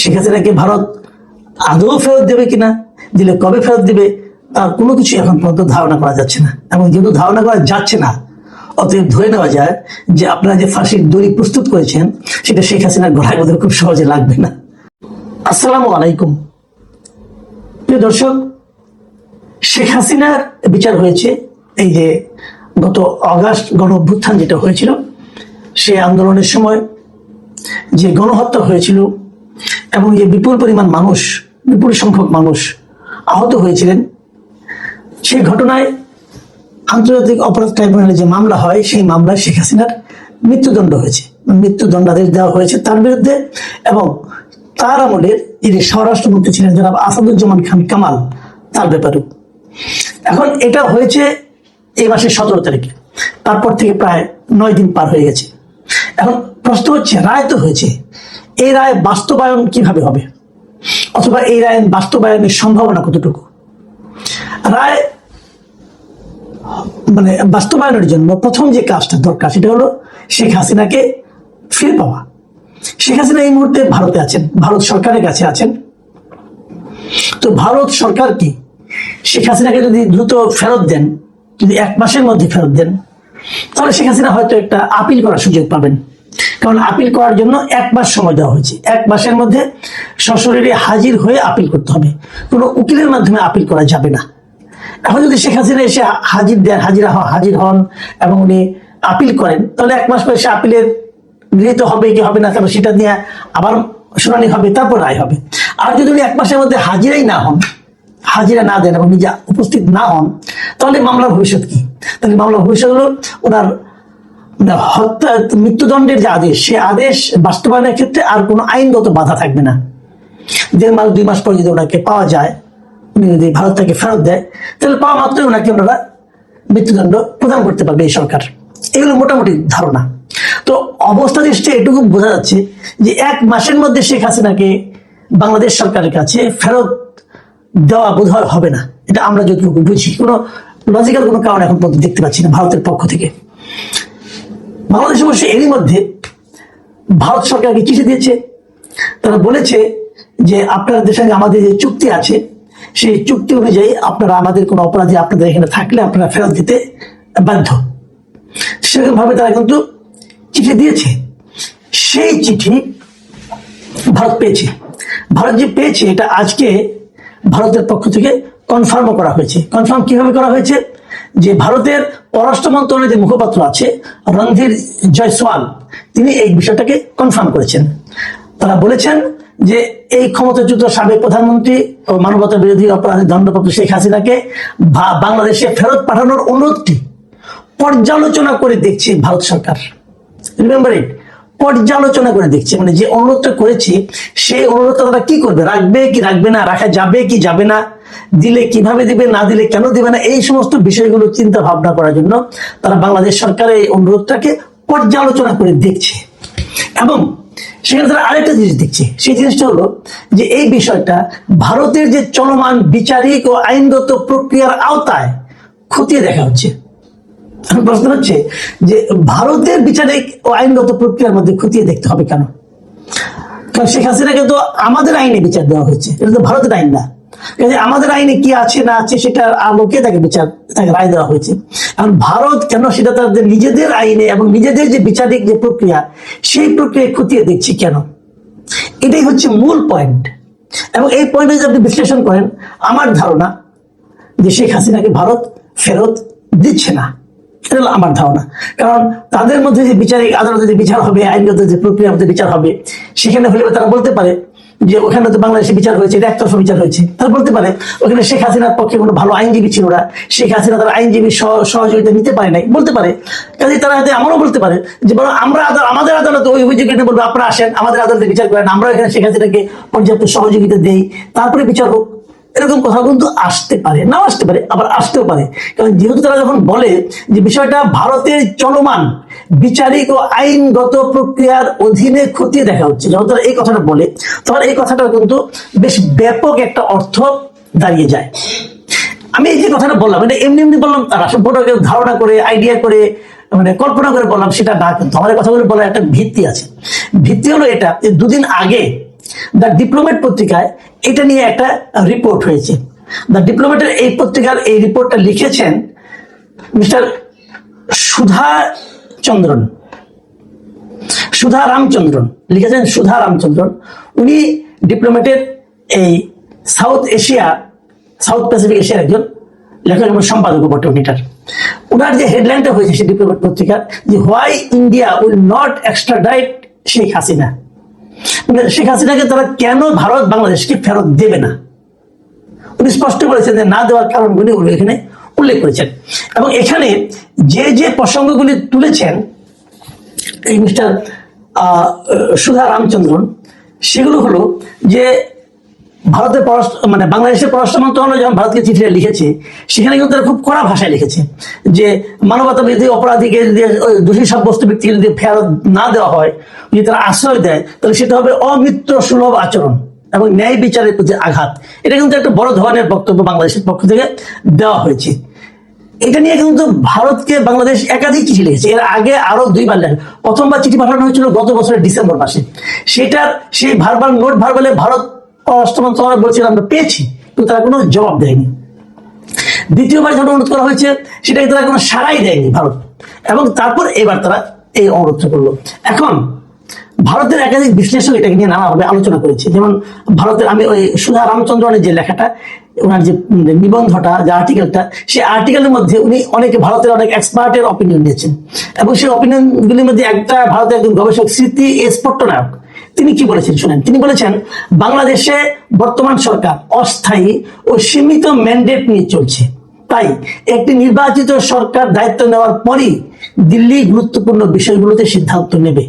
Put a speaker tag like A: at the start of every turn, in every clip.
A: শেখ হাসিনাকে ভারত? আদৌ ফেরত দেবে কিনা? দিলে কবে ফেরত দিবে? তার কোনো কিছু এখন পর্যন্ত ধারণা করা যাচ্ছে না। এবং যেহেতু ধারণা করা যাচ্ছে না, অতএব ধরে নেওয়া যায় যে আপনারা যে ফাঁসির দড়ি প্রস্তুত করেছেন, সেটা শেখ হাসিনার গলায় বোধহয় খুব সহজে লাগবে না। আসসালামু আলাইকুম। প্রিয় দর্শক, শেখ হাসিনার বিচার হয়েছে। এই যে গত অগাস্ট গণ অভ্যুত্থান যেটা হয়েছিল সে আন্দোলনের সময় যে গণহত্যা হয়েছিল এবং যে বিপুল পরিমাণ মানুষ, বিপুল সংখ্যক মানুষ আহত হয়েছিলেন, সেই ঘটনায় আন্তর্জাতিক অপরাধ ট্রাইব্যুনালে যে মামলা হয়, সেই মামলায় শেখ হাসিনার মৃত্যুদণ্ড হয়েছে। মৃত্যুদণ্ডাদেশ দেওয়া হয়েছে তার বিরুদ্ধে এবং তার আমলের যিনি স্বরাষ্ট্রমন্ত্রী ছিলেন জনাব আসাদুজ্জামান খান কামাল, তার ব্যাপারেও। এখন এটা হয়েছে এই মাসের সতেরো তারিখে। তারপর থেকে প্রায় নয় দিন পার হয়ে গেছে। এখন প্রশ্ন হচ্ছে, রায় তো হয়েছে। এই রায় বাস্তবায়ন কীভাবে হবে? অথবা এই রায় বাস্তবায়নের সম্ভাবনা কতটুকু? রায় মানে বাস্তবায়নের জন্য প্রথম যে কাজটা দরকার সেটা হলো শেখ হাসিনাকে ফিরে পাওয়া। শেখ হাসিনা এই মুহূর্তে ভারতে আছেন, ভারত সরকারের কাছে আছেন। তো ভারত সরকার কি? শেখ হাসিনাকে যদি দ্রুত ফেরত দেন, যদি এক মাসের মধ্যে ফেরত দেন, তাহলে শেখ হাসিনা হয়তো একটা আপিল করার সুযোগ পাবেন। কারণ আপিল করার জন্য এক মাস সময় দেওয়া হয়েছে। এক মাসের মধ্যে সশরীরে হাজির হয়ে আপিল করতে হবে। কোনো উকিলের মাধ্যমে আপিল করা যাবে না। এখন যদি শেখ হাসিনা এসে হাজির দেন, হাজিরা হাজির হন এবং উনি আপিল করেন, তাহলে এক মাস পরে সে আপিলের গৃহীত হবে কি হবে না, তারপর সেটা নিয়ে আবার শুনানি হবে, তারপর রায় হবে। আর যদি উনি এক মাসের মধ্যে হাজিরাই না হন, হাজিরা না দেন এবং নিজে উপস্থিত না হন, তাহলে মামলার ভবিষ্যৎ কি? তাহলে মামলার ভবিষ্যৎ হলো ওনার হত্যা, মৃত্যুদণ্ডের যে আদেশ, সে আদেশ বাস্তবায়নের ক্ষেত্রে আর কোনো আইনগত বাধা থাকবে না। দেড় মাস দুই মাস পর যদি ওনাকে পাওয়া যায়, উনি যদি ভারত থেকে ফেরত দেয়, তাহলে পাওয়া মাত্রই ওনাকে ওনারা মৃত্যুদণ্ড প্রদান করতে পারবে এই সরকার। এগুলো মোটামুটি ধারণা। তো অবস্থা দৃষ্টি এটুকু বোঝা যাচ্ছে যে এক মাসের মধ্যে শেখ হাসিনাকে বাংলাদেশ সরকারের কাছে ফেরত দেওয়া বোধহয় হবে না। এটা আমরা যতটুকু বুঝি। কোনো লজিক্যাল কোনো কারণ এখন পর্যন্ত দেখতে পাচ্ছি না ভারতের পক্ষ থেকে। বাংলাদেশ অবশ্য এরই মধ্যে ভারত সরকারকে চিঠি দিয়েছে। তারা বলেছে যে আপনাদের সঙ্গে আমাদের যে চুক্তি আছে, সেই চুক্তি অনুযায়ী আপনারা আমাদের কোনো অপরাধী আপনাদের এখানে থাকলে আপনারা ফেরত দিতে বাধ্য। সেরকম ভাবে তারা কিন্তু চিঠি দিয়েছে। সেই চিঠি ভারত পেয়েছে। ভারত যে পেয়েছে, এটা আজকে ভারতের পক্ষ থেকে কনফার্মও করা হয়েছে। কনফার্ম কীভাবে করা হয়েছে? যে ভারতের পররাষ্ট্র মন্ত্রণালয়ের যে মুখপাত্র আছে, রণধীর জয়সওয়াল, তিনি এই বিষয়টাকে কনফার্ম করেছেন। তারা বলেছেন যে এই ক্ষমতাচ্যুত সাবেক প্রধানমন্ত্রী ও মানবতা বিরোধী অপরাধের দণ্ডপ্রাপ্ত শেখ হাসিনাকে বাংলাদেশে ফেরত পাঠানোর অনুরোধটি পর্যালোচনা করে দেখছে ভারত সরকার। রিমেম্বার ইট পর্যালোচনা করে দেখছে। মানে যে অনুরোধটা করেছে, সেই অনুরোধটা তারা কি করবে? রাখবে কি রাখবে না? রাখা যাবে কি যাবে না? দিলে কীভাবে দিবে, না দিলে কেন দিবে না, এই সমস্ত বিষয়গুলো চিন্তা ভাবনা করার জন্য তারা বাংলাদেশ সরকারের এই অনুরোধটাকে পর্যালোচনা করে দেখছে। এবং সেখানে তারা আরেকটা জিনিস দেখছে, সেই জিনিসটা হলো যে এই বিষয়টা ভারতের যে চলমান বিচারিক ও আইনগত প্রক্রিয়ার আওতায় খতিয়ে দেখা হচ্ছে। প্রশ্ন হচ্ছে যে ভারতের বিচারিক ও আইনগত প্রক্রিয়ার মধ্যে খতিয়ে দেখতে হবে কেন? কারণ শেখ হাসিনাকে তো আমাদের আইনে বিচার দেওয়া হয়েছে, এটা তো ভারতের আইন না। আমাদের আইনে কি আছে, না আছে সেটার আলোকে তাকে বিচার, তাকে রায় দেওয়া হয়েছে? এখন ভারত কেন সেটা তাদের নিজেদের আইনে এবং নিজেদের যে বিচারিক যে প্রক্রিয়া, সেই প্রক্রিয়া খতিয়ে দেখছে কেন? এটাই হচ্ছে মূল পয়েন্ট এবং এই পয়েন্টে যদি আপনি বিশ্লেষণ করেন, আমার ধারণা যে শেখ হাসিনাকে ভারত ফেরত দিচ্ছে না। এটা হলো আমার ধারণা। কারণ তাদের মধ্যে যে বিচারিক আদালতে যে বিচার হবে, আইনগত যে প্রক্রিয়ার মধ্যে বিচার হবে, সেখানে হলে তারা বলতে পারে যে ওখানে তো বাংলাদেশে বিচার হয়েছে, এটা একতরফা বিচার হয়েছে তারা বলতে পারে, ওখানে শেখ হাসিনার পক্ষে কোনো ভালো আইনজীবী ছিল না। শেখ হাসিনা তারা আইনজীবী সহ- সহযোগিতা নিতে পারে নাই। বলতে পারে কাজে তারা হয়তো আমারও বলতে পারে যে বলো আমরা আমাদের আদালতে ওই অভিযোগ এনে বলব, আপনারা আসেন, আমাদের আদালতে বিচার করেন, আমরা এখানে শেখ হাসিনাকে পর্যাপ্ত সহযোগিতা দেই, তারপরে বিচার হোক। এরকম কথা কিন্তু আসতে পারে, নাও আসতে পারে, আবার আসতেও পারে। কারণ যেহেতু তারা যখন বলে যে বিষয়টা ভারতের চলমান, বিচারিক ও আইনগত প্রক্রিয়ার অধীনে খতিয়ে দেখা হচ্ছে, যখন তারা এই কথাটা বলে, তখন এই কথাটা কিন্তু বেশ ব্যাপক একটা অর্থ দাঁড়িয়ে যায়। আমি এই যে কথাটা বললাম এটা এমনি এমনি বললাম তার সম্পর্কে ধারণা করে আইডিয়া করে মানে কল্পনা করে বললাম, সেটা না কিন্তু আমার কথাগুলো বলার একটা ভিত্তি আছে। ভিত্তি হলো এটা যে দুদিন আগে দ্য ডিপ্লোমেট পত্রিকায় এটা নিয়ে একটা রিপোর্ট হয়েছে। দ্য ডিপ্লোমেটের এই পত্রিকার এই রিপোর্টটা লিখেছেন মিস্টার সুধা চন্দ্রন। সুধা রামচন্দ্রন। লিখেছেন সুধা রামচন্দ্রন। উনি ডিপ্লোমেটের এই সাউথ এশিয়া সাউথ প্যাসিফিক এশিয়ার একজন লেখক এবং সম্পাদক বটে উনিটার ওনার যে হেডলাইনটা হয়েছে সেই ডিপ্লোমেট পত্রিকার, যে why India will not extra extradite Sheikh Hasina Sheikh হাসিনাকে তারা কেন ভারত বাংলাদেশকে ফেরত দেবে না? উনি স্পষ্ট করেছেন যে না দেওয়ার কারণগুলি উনি এখানে উল্লেখ করেছেন। এবং এখানে যে যে প্রসঙ্গগুলি তুলেছেন, এই মিস্টার সুধা রামচন্দ্রন, সেগুলো হলো যে ভারতের পররাষ্ট্র মানে বাংলাদেশের পররাষ্ট্র মন্ত্রণালয় যখন ভারতকে চিঠিটা লিখেছে, সেখানে কিন্তু তারা খুব কড়া ভাষায় লিখেছে যে মানবতা বিরোধী অপরাধীকে যদি দোষী সাব্যস্ত ব্যক্তিকে যদি ফেরত না দেওয়া হয়, যদি তারা আশ্রয় দেয়, তাহলে সেটা হবে অমিত্র সুলভ আচরণ এবং ন্যায় বিচারের প্রতি আঘাত। এটা কিন্তু একটা বড় ধরনের বক্তব্য বাংলাদেশের পক্ষ থেকে দেওয়া হয়েছে। এটা নিয়ে কিন্তু ভারতকে বাংলাদেশ একাধিক চিঠি লিখেছে। এর আগে আরও দুইবার লেখে। প্রথমবার চিঠি পাঠানো হয়েছিল গত বছরের ডিসেম্বর মাসে। সেটার সেই ভারবার নোট ভারবালে ভারত আমরা পেয়েছি, কিন্তু তারা কোনো জবাব দেয়নি। দ্বিতীয়বার যখন অনুরোধ করা হয়েছে, সেটাকে তারা কোনো সারাই দেয়নি ভারত। এবং তারপর এবার তারা এই অনুরোধটা করল। এখন, ভারতের একাধিক বিশ্লেষক এটাকে নিয়ে নানাভাবে আলোচনা করেছে। যেমন ভারতের, আমি ওই সুধা রামচন্দ্রনের যে লেখাটা, ওনার যে নিবন্ধটা, যে আর্টিকেলটা সেই আর্টিকেলের মধ্যে উনি অনেকে ভারতের অনেক এক্সপার্টের অপিনিয়ন নিয়েছেন এবং সেই অপিনিয়নগুলির মধ্যে একটা ভারতের একজন গবেষক, স্মৃতি এস পট্টনায়ক তিনি কি বলেছেন শুনেন? তিনি বলেছেন, বাংলাদেশে বর্তমান সরকার অস্থায়ী ও সীমিত ম্যান্ডেট নিয়ে চলছে। তাই একটি নির্বাচিত সরকার দায়িত্ব নেওয়ার পরই দিল্লি গুরুত্বপূর্ণ বিষয়গুলোতে সিদ্ধান্ত নেবে।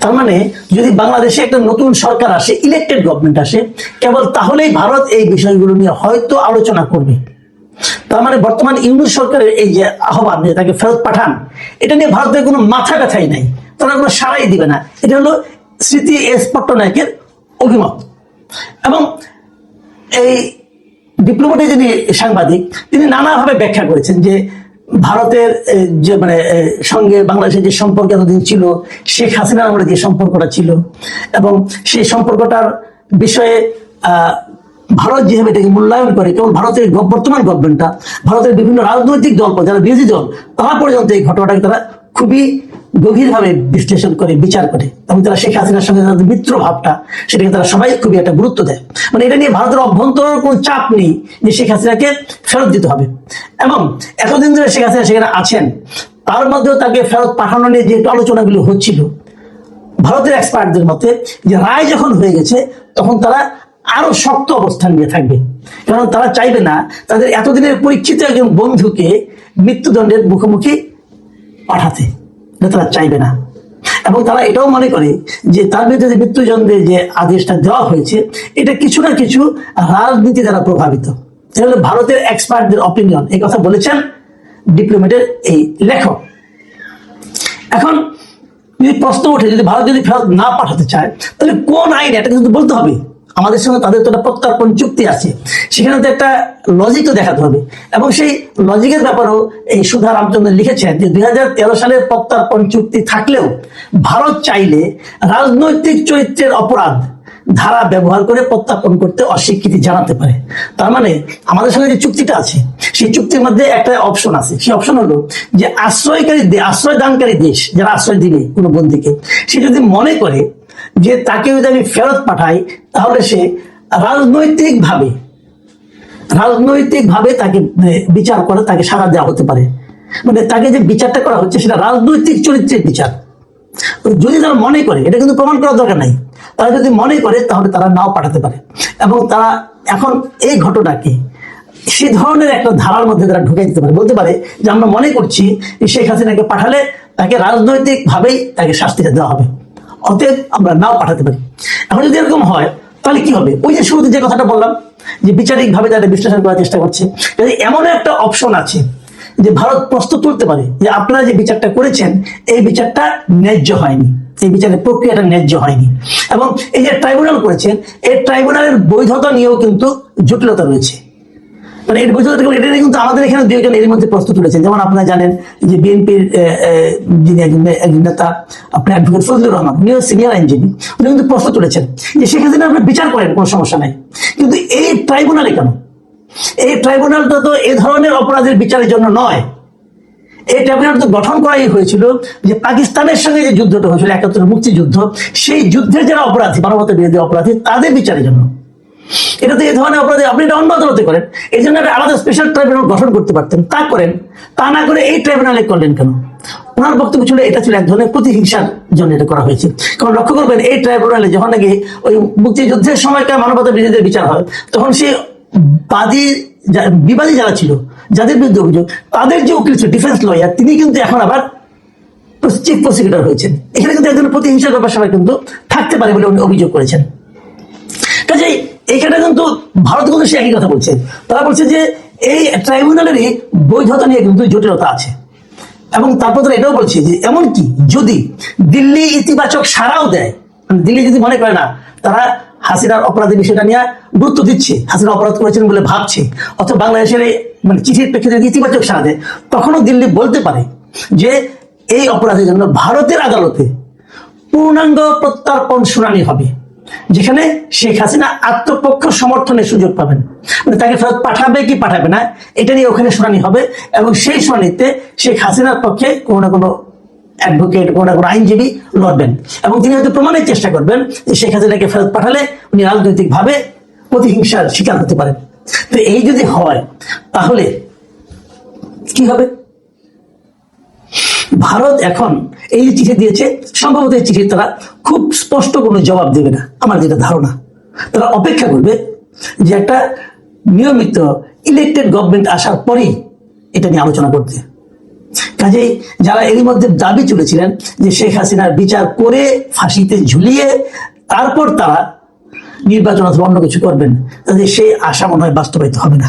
A: তার মানে যদি বাংলাদেশে একটা নতুন সরকার আসে ইলেকটেড গভর্নমেন্ট আসে, কেবল তাহলেই ভারত এই বিষয়গুলো নিয়ে হয়তো আলোচনা করবে। তার মানে বর্তমান ইংরেজ সরকারের এই যে আহ্বান, যে তাকে ফেরত পাঠান, এটা নিয়ে ভারতের কোনো মাথা ব্যথাই নাই। তারা কোনো সারাই দিবে না। এটা হলো স্মৃতি এস পট্টনায়কের অভিমত। এবং এই ডিপ্লোমেটে যিনি সাংবাদিক, তিনি নানাভাবে ব্যাখ্যা করেছেন যে ভারতের যে মানে সঙ্গে বাংলাদেশের যে সম্পর্ক এতদিন ছিল, শেখ হাসিনার আমলে যে সম্পর্কটা ছিল, এবং সেই সম্পর্কটার বিষয়ে ভারত যেভাবে এটাকে মূল্যায়ন করে কেবল ভারতের বর্তমান গভর্নমেন্টটা ভারতের বিভিন্ন রাজনৈতিক দল, যারা বিরোধী দল, তারা পর্যন্ত এই ঘটনাটাকে তারা খুবই গভীরভাবে বিশ্লেষণ করে, বিচার করে। এবং তারা শেখ হাসিনার সঙ্গে তাদের মিত্র ভাবটা, সেটাকে তারা সবাই খুবই একটা গুরুত্ব দেয়। মানে এটা নিয়ে ভারতের অভ্যন্তর কোনো চাপ নেই যে শেখ হাসিনাকে ফেরত দিতে হবে। এবং এতদিন ধরে শেখ হাসিনা সেখানে আছেন, তার মধ্যেও তাকে ফেরত পাঠানো নিয়ে যে আলোচনাগুলো হচ্ছিল, ভারতের এক্সপার্টদের মতে যে রায় যখন হয়ে গেছে, তখন তারা আরও শক্ত অবস্থান নিয়ে থাকবে। কারণ তারা চাইবে না তাদের এতদিনের পরীক্ষিত একজন বন্ধুকে মৃত্যুদণ্ডের মুখোমুখি পাঠাতে। তারা চাইবে না। এবং তারা এটাও মনে করে যে তার বিরুদ্ধে যে মৃত্যুদণ্ডের যে আদেশটা দেওয়া হয়েছে, এটা কিছু না কিছু রাজনীতি দ্বারা প্রভাবিত। এটা হলো ভারতের এক্সপার্টদের অপিনিয়ন এই কথা বলেছেন ডিপ্লোমেটের এই লেখক। এখন যদি প্রশ্ন ওঠে, যদি ভারত যদি ফেরত না পাঠাতে চায়, তাহলে কোন আইন, এটা কিন্তু বলতে হবে। আমাদের সঙ্গে তাদের তো একটা প্রত্যর্পণ চুক্তি আছে। সেখানে তো একটা লজিক দেখাতে হবে। এবং সেই লজিকের ব্যাপারেও এই সুধা রামচন্দ্র লিখেছেন যে, দুই সালের প্রত্যর্পণ চুক্তি থাকলেও ভারত চাইলে রাজনৈতিক চরিত্রের অপরাধ ধারা ব্যবহার করে প্রত্যাপন করতে অস্বীকৃতি জানাতে পারে। তার মানে আমাদের সঙ্গে যে চুক্তিটা আছে, সেই চুক্তির মধ্যে একটা অপশন আছে। সেই অপশন হলো যে আশ্রয়কারী আশ্রয় দানকারী দেশ, যারা আশ্রয় দিবে কোনো বন্দীকে, সে যদি মনে করে যে তাকে যদি আমি ফেরত পাঠাই তাহলে সে রাজনৈতিক ভাবে রাজনৈতিক ভাবে তাকে মানে, বিচার করে তাকে সাড়া দেওয়া হতে পারে। মানে তাকে যে বিচারটা করা হচ্ছে সেটা রাজনৈতিক চরিত্রের বিচার। যদি তারা মনে করে এটা কিন্তু প্রমাণ করার দরকার নাই তারা যদি মনে করে তাহলে তারা নাও পাঠাতে পারে। এবং তারা এখন এই ঘটনাকে সে ধরনের একটা ধারার মধ্যে তারা ঢুকে দিতে পারে। বলতে পারে যে আমরা মনে করছি শেখ হাসিনাকে পাঠালে তাকে রাজনৈতিক ভাবেই তাকে শাস্তিটা দেওয়া হবে। অতএব আমরা নাও পাঠাতে পারি। এখন যদি এরকম হয়, তাহলে কি হবে? ওই যে শুরুতে যে কথাটা বললাম, যে বিচারিক ভাবে তাদের বিশ্লেষণ করার চেষ্টা করছে যদি এমন একটা অপশন আছে যে ভারত প্রস্তুত তুলতে পারে যে আপনারা যে বিচারটা করেছেন, এই বিচারটা ন্যায্য হয়নি। এই বিচারের প্রক্রিয়াটা ন্যায্য হয়নি। এবং এই যে ট্রাইব্যুনাল করেছেন, এই ট্রাইব্যুনালের বৈধতা নিয়েও কিন্তু জটিলতা রয়েছে। মানে এটা কিন্তু আমাদের এখানে এর মধ্যে যেমন আপনারা জানেন যে বিএনপির যিনি একজন একজন নেতা আপনি অ্যাডভোকেট ফজলুর রহমান উনিও সিনিয়র আইনজীবী, উনি কিন্তু যে বিচার করেন, কোনো সমস্যা নাই। কিন্তু এই ট্রাইব্যুনালে কেন? এই ট্রাইব্যুনালটা তো এ ধরনের অপরাধের বিচারের জন্য নয়। এই ট্রাইব্যুনাল তো গঠন করাই হয়েছিল যে পাকিস্তানের সঙ্গে যে যুদ্ধটা হয়েছিল একাত্তর মুক্তিযুদ্ধ, সেই যুদ্ধের যারা অপরাধী মানবতা বিরোধী অপরাধী, তাদের বিচারের জন্য। এটা তো এই ধরনের অপরাধী আপনি এটা অন্য করেন। এই জন্য একটা আলাদা স্পেশাল ট্রাইব্যুনাল গঠন করতে পারতেন। তা করেন, তা না করে এই ট্রাইব্যুনালে করলেন কেন? ওনার বক্তব্য ছিল, এটা ছিল এক ধরনের প্রতিহিংসার জন্য এটা করা হয়েছে। কারণ লক্ষ্য করবেন, এই ট্রাইব্যুনালে যখন নাকি ওই মুক্তিযুদ্ধের সময়কার মানবতা বিরোধীদের বিচার হয়, তখন সে বাদী বিবাদী যারা ছিল, যাদের বিরুদ্ধে অভিযোগ, তাদের যে উকিল ছিল ডিফেন্স লয়ার তিনি কিন্তু এখন আবার চিফ প্রসিকিউটর হয়েছেন। এখানে কিন্তু একজন প্রতিহিংসার ব্যাপার সবাই কিন্তু থাকতে পারে বলে উনি অভিযোগ করেছেন। কাজেই এইখানে কিন্তু ভারত কিন্তু সে একই কথা বলছে। তারা বলছে যে এই ট্রাইব্যুনালেরই বৈধতা নিয়ে কিন্তু জটিলতা আছে। এবং তারপর তারা এটাও বলছে যে এমনকি যদি দিল্লি ইতিবাচক সাড়াও দেয় মানে দিল্লি যদি মনে করে না, তারা হাসিনার অপরাধের বিষয়টা নিয়ে গুরুত্ব দিচ্ছে, হাসিনা অপরাধ করেছেন বলে ভাবছে, অথবা বাংলাদেশের মানে চিঠির প্রেক্ষিতে ইতিবাচক সাড়া দেয়, তখনও দিল্লি বলতে পারে যে এই অপরাধের জন্য ভারতের আদালতে পূর্ণাঙ্গ প্রত্যার্পণ শুনানি হবে। যেখানে শেখ হাসিনা আত্মপক্ষ সমর্থনের সুযোগ পাবেন। মানে তাকে ফেরত পাঠাবে কি পাঠাবে না, এটা নিয়ে ওখানে শুনানি হবে এবং সেই শুনানিতে শেখ হাসিনার পক্ষে কোনো না কোনো অ্যাডভোকেট কোনো না কোনো আইনজীবী লড়বেন। এবং তিনি হয়তো প্রমাণের চেষ্টা করবেন যে শেখ হাসিনাকে ফেরত পাঠালে উনি রাজনৈতিকভাবে প্রতিহিংসার শিকার হতে পারেন। তো এই যদি হয়, তাহলে কি হবে? ভারত এখন এই যে চিঠি দিয়েছে, সম্ভবত এই চিঠির তারা খুব স্পষ্ট কোনো জবাব দেবে না, আমার যেটা ধারণা। তারা অপেক্ষা করবে যে একটা নিয়মিত ইলেকটেড গভর্নমেন্ট আসার পরেই এটা নিয়ে আলোচনা করতে। কাজেই যারা এরই মধ্যে দাবি তুলেছিলেন যে শেখ হাসিনার বিচার করে ফাঁসিতে ঝুলিয়ে তারপর তারা নির্বাচন অথবা অন্য কিছু করবেন, তাদের সেই আশা মনে হয় বাস্তবায়িত হবে না।